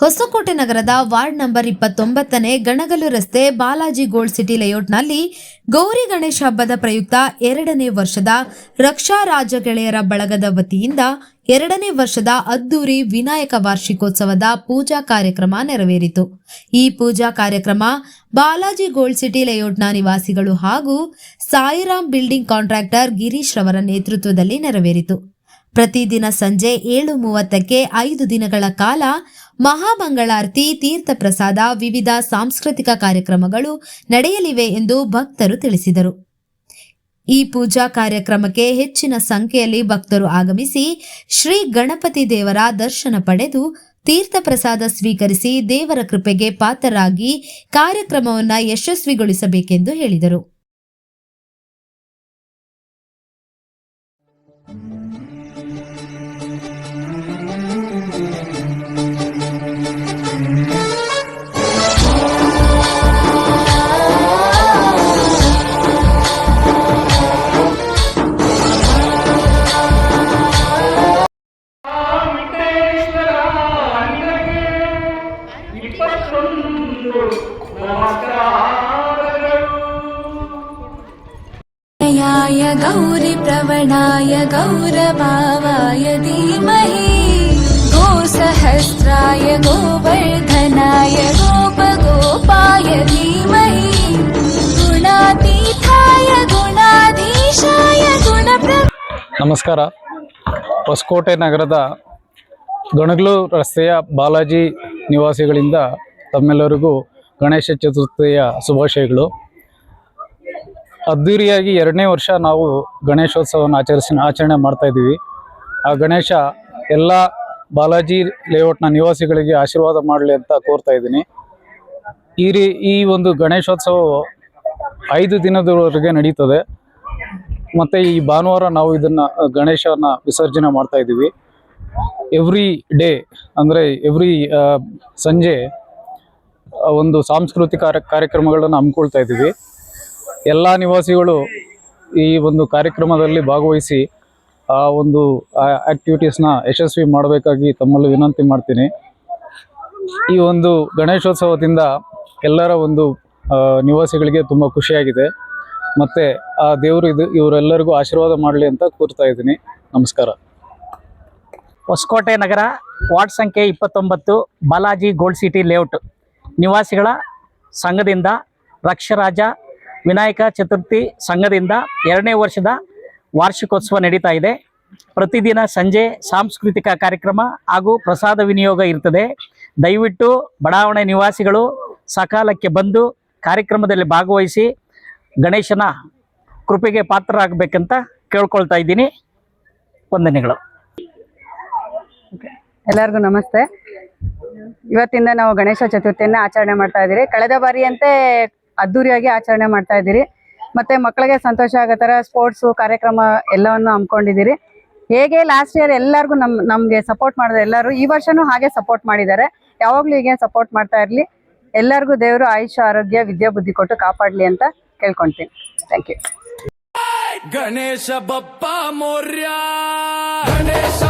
ಹೊಸಕೋಟೆ ನಗರದ ward number ಇಪ್ಪತ್ತೊಂಬತ್ತನೇ ಗಣಗಲು ರಸ್ತೆ ಬಾಲಾಜಿ ಗೋಲ್ಡ್ ಸಿಟಿ ಲೇಔಟ್ನಲ್ಲಿ ಗೌರಿ ಗಣೇಶ ಹಬ್ಬದ ಪ್ರಯುಕ್ತ ಎರಡನೇ ವರ್ಷದ ರಕ್ಷಾ ರಾಜ ಗೆಳೆಯರ ಬಳಗದ ವತಿಯಿಂದ ಎರಡನೇ ವರ್ಷದ ಅದ್ದೂರಿ ವಿನಾಯಕ ವಾರ್ಷಿಕೋತ್ಸವದ ಪೂಜಾ ಕಾರ್ಯಕ್ರಮ ನೆರವೇರಿತು. ಈ ಪೂಜಾ ಕಾರ್ಯಕ್ರಮ ಬಾಲಾಜಿ ಗೋಲ್ಡ್ ಸಿಟಿ ಲೇಔಟ್ನ ನಿವಾಸಿಗಳು ಹಾಗೂ ಸಾಯಿರಾಮ್ ಬಿಲ್ಡಿಂಗ್ ಕಾಂಟ್ರಾಕ್ಟರ್ ಗಿರೀಶ್ ರವರ ನೇತೃತ್ವದಲ್ಲಿ ನೆರವೇರಿತು. ಪ್ರತಿದಿನ ಸಂಜೆ ಏಳು ಮೂವತ್ತಕ್ಕೆ ಐದು ದಿನಗಳ ಕಾಲ ಮಹಾಮಂಗಳಾರತಿ ತೀರ್ಥ ಪ್ರಸಾದ ವಿವಿಧ ಸಾಂಸ್ಕೃತಿಕ ಕಾರ್ಯಕ್ರಮಗಳು ನಡೆಯಲಿವೆ ಎಂದು ಭಕ್ತರು ತಿಳಿಸಿದರು. ಈ ಪೂಜಾ ಕಾರ್ಯಕ್ರಮಕ್ಕೆ ಹೆಚ್ಚಿನ ಸಂಖ್ಯೆಯಲ್ಲಿ ಭಕ್ತರು ಆಗಮಿಸಿ ಶ್ರೀ ಗಣಪತಿ ದೇವರ ದರ್ಶನ ಪಡೆದು ತೀರ್ಥ ಪ್ರಸಾದ ಸ್ವೀಕರಿಸಿ ದೇವರ ಕೃಪೆಗೆ ಪಾತ್ರರಾಗಿ ಕಾರ್ಯಕ್ರಮವನ್ನು ಯಶಸ್ವಿಗೊಳಿಸಬೇಕೆಂದು ಹೇಳಿದರು. ಇಪ್ಪತ್ತೊಂದು ನಮಸ್ಕಾರಗಳು याय गौरिप्रवणाय गौरभावाय धीमहि गोसहस्राय गोवर्धनाय गोपगोपाय धीमहि गुणातीताय गुणाधीशाय गुणप्र ನಮಸ್ಕಾರ ಹೊಸಕೋಟೆ ನಗರದ ಗಣಗ್ಲು ರಸ್ತೆಯ ಬಾಲಾಜಿ ನಿವಾಸಿಗಳಿಂದ ತಮ್ಮೆಲ್ಲರಿಗೂ ಗಣೇಶ ಚತುರ್ಥಿಯ ಶುಭಾಶಯಗಳು. ಅದ್ಧೂರಿಯಾಗಿ ಎರಡನೇ ವರ್ಷ ನಾವು ಗಣೇಶೋತ್ಸವವನ್ನು ಆಚರಿಸಿ ಆಚರಣೆ ಮಾಡ್ತಾ ಇದ್ದೀವಿ. ಆ ಗಣೇಶ ಎಲ್ಲ ಬಾಲಾಜಿ ಲೇಔಟ್ನ ನಿವಾಸಿಗಳಿಗೆ ಆಶೀರ್ವಾದ ಮಾಡಲಿ ಅಂತ ಕೋರ್ತಾ ಇದ್ದೀನಿ. ಈ ರೀ ಈ ಒಂದು ಗಣೇಶೋತ್ಸವ ಐದು ದಿನದವರೆಗೆ ನಡೀತದೆ. ಮತ್ತೆ ಈ ಭಾನುವಾರ ನಾವು ಇದನ್ನ ಗಣೇಶನ ವಿಸರ್ಜನೆ ಮಾಡ್ತಾ ಇದ್ದೀವಿ. ಎವ್ರಿ ಡೇ ಅಂದರೆ ಎವ್ರಿ ಸಂಜೆ ಒಂದು ಸಾಂಸ್ಕೃತಿಕ ಕಾರ್ಯ- ಕಾರ್ಯಕ್ರಮಗಳನ್ನು ಹಮ್ಮಿಕೊಳ್ತಾ ಇದ್ದೀವಿ. ಎಲ್ಲ ನಿವಾಸಿಗಳು ಈ ಒಂದು ಕಾರ್ಯಕ್ರಮದಲ್ಲಿ ಭಾಗವಹಿಸಿ ಆ ಒಂದು ಆಕ್ಟಿವಿಟೀಸ್ನ ಯಶಸ್ವಿ ಮಾಡಬೇಕಾಗಿ ತಮ್ಮಲ್ಲಿ ವಿನಂತಿ ಮಾಡ್ತೀನಿ. ಈ ಒಂದು ಗಣೇಶೋತ್ಸವದಿಂದ ಎಲ್ಲರ ಒಂದು ನಿವಾಸಿಗಳಿಗೆ ತುಂಬ ಖುಷಿಯಾಗಿದೆ. ಮತ್ತೆ ಆ ದೇವರು ಇದು, ಇವರೆಲ್ಲರಿಗೂ ಆಶೀರ್ವಾದ ಮಾಡಲಿ ಅಂತ ಕೋರ್ತಾ ಇದ್ದೀನಿ. ನಮಸ್ಕಾರ. ಹೊಸಕೋಟೆ ನಗರ ವಾರ್ಡ್ ಸಂಖ್ಯೆ ಇಪ್ಪತ್ತೊಂಬತ್ತು, ಬಾಲಾಜಿ ಗೋಲ್ಡ್ ಸಿಟಿ ಲೇಔಟ್. ನಿವಾಸಿಗಳ ಸಂಘದಿಂದ, ರಕ್ಷರಾಜ ವಿನಾಯಕ ಚತುರ್ಥಿ ಸಂಘದಿಂದ ಎರಡನೇ ವರ್ಷದ ವಾರ್ಷಿಕೋತ್ಸವ ನಡೀತಾ ಇದೆ. ಪ್ರತಿದಿನ ಸಂಜೆ ಸಾಂಸ್ಕೃತಿಕ ಕಾರ್ಯಕ್ರಮ ಹಾಗೂ ಪ್ರಸಾದ ವಿನಿಯೋಗ ಇರ್ತದೆ. ದಯವಿಟ್ಟು ಬಡಾವಣೆ ನಿವಾಸಿಗಳು ಸಕಾಲಕ್ಕೆ ಬಂದು ಕಾರ್ಯಕ್ರಮದಲ್ಲಿ ಭಾಗವಹಿಸಿ ಗಣೇಶನ ಕೃಪೆಗೆ ಪಾತ್ರರಾಗಬೇಕಂತ ಕೇಳ್ಕೊಳ್ತಾ ಇದ್ದೀನಿ. ವಂದನೆಗಳು. ಎಲ್ಲರಿಗೂ ನಮಸ್ತೆ. ಇವತ್ತಿಂದ ನಾವು ಗಣೇಶ ಚತುರ್ಥಿಯನ್ನ ಆಚರಣೆ ಮಾಡ್ತಾ ಇದ್ದೀರಿ. ಕಳೆದ ಬಾರಿಯಂತೆ ಅದ್ದೂರಿಯಾಗಿ ಆಚರಣೆ ಮಾಡ್ತಾ ಇದ್ದೀರಿ. ಮತ್ತೆ ಮಕ್ಕಳಿಗೆ ಸಂತೋಷ ಆಗೋ ತರ ಸ್ಪೋರ್ಟ್ಸ್ ಕಾರ್ಯಕ್ರಮ ಎಲ್ಲವನ್ನು ಹಮ್ಮಿಕೊಂಡಿದ್ದೀರಿ. ಹೇಗೆ ಲಾಸ್ಟ್ ಇಯರ್ ಎಲ್ಲರಿಗೂ ನಮ್, ನಮ್ಗೆ ಸಪೋರ್ಟ್ ಮಾಡಿದ ಎಲ್ಲರೂ ಈ ವರ್ಷನೂ ಹಾಗೆ ಸಪೋರ್ಟ್ ಮಾಡಿದ್ದಾರೆ. ಯಾವಾಗ್ಲೂ ಹೀಗೆ ಸಪೋರ್ಟ್ ಮಾಡ್ತಾ ಇರ್ಲಿ. ಎಲ್ಲರಿಗೂ ದೇವರು ಆಯುಷ್ಯ, ಆರೋಗ್ಯ, ವಿದ್ಯಾ, ಬುದ್ಧಿ ಕೊಟ್ಟು ಕಾಪಾಡ್ಲಿ ಅಂತ ಕೇಳ್ಕೊಂತೀನಿ. Thank you Ganesha Bappa Morya, Ganesha